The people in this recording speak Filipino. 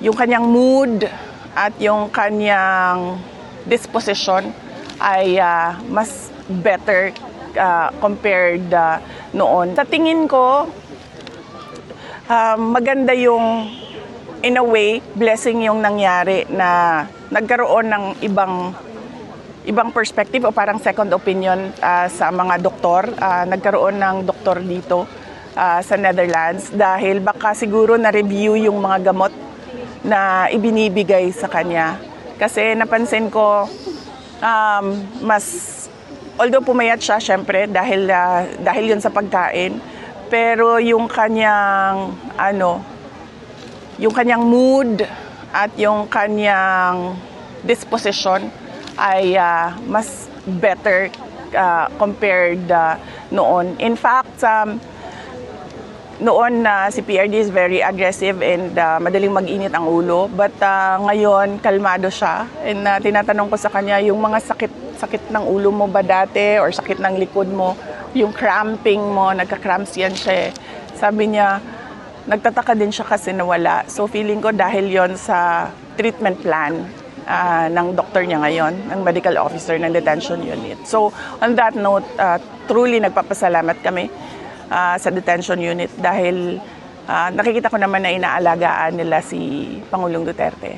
yung kanyang mood at yung kanyang disposition ay ah, mas better ah, compared ah, noon. Sa tingin ko, ah, maganda yung in a way, blessing yung nangyari na nagkaroon ng ibang ibang perspective o parang second opinion ah, sa mga doktor. Ah, nagkaroon ng doktor dito ah, sa Netherlands dahil baka siguro na-review yung mga gamot na ibinibigay sa kanya. Kasi napansin ko um, mas although pumayat siya syempre dahil ah, dahil yun sa pagkain pero yung kanyang ano yung kanyang mood at yung kanyang disposition ay ah, mas better ah, compared ah, noon. In fact, um, noon na si PRD is very aggressive and ah, madaling mag-init ang ulo. But ah, ngayon, kalmado siya. And ah, tinatanong ko sa kanya, yung mga sakit sakit ng ulo mo ba dati or sakit ng likod mo, yung cramping mo, nagka-cramps yan siya eh. Sabi niya, nagtataka din siya kasi nawala. So feeling ko dahil yon sa treatment plan ah, ng doktor niya ngayon, ng medical officer ng detention unit. So on that note, ah, truly nagpapasalamat kami ah, sa detention unit dahil ah, nakikita ko naman na inaalagaan nila si Pangulong Duterte.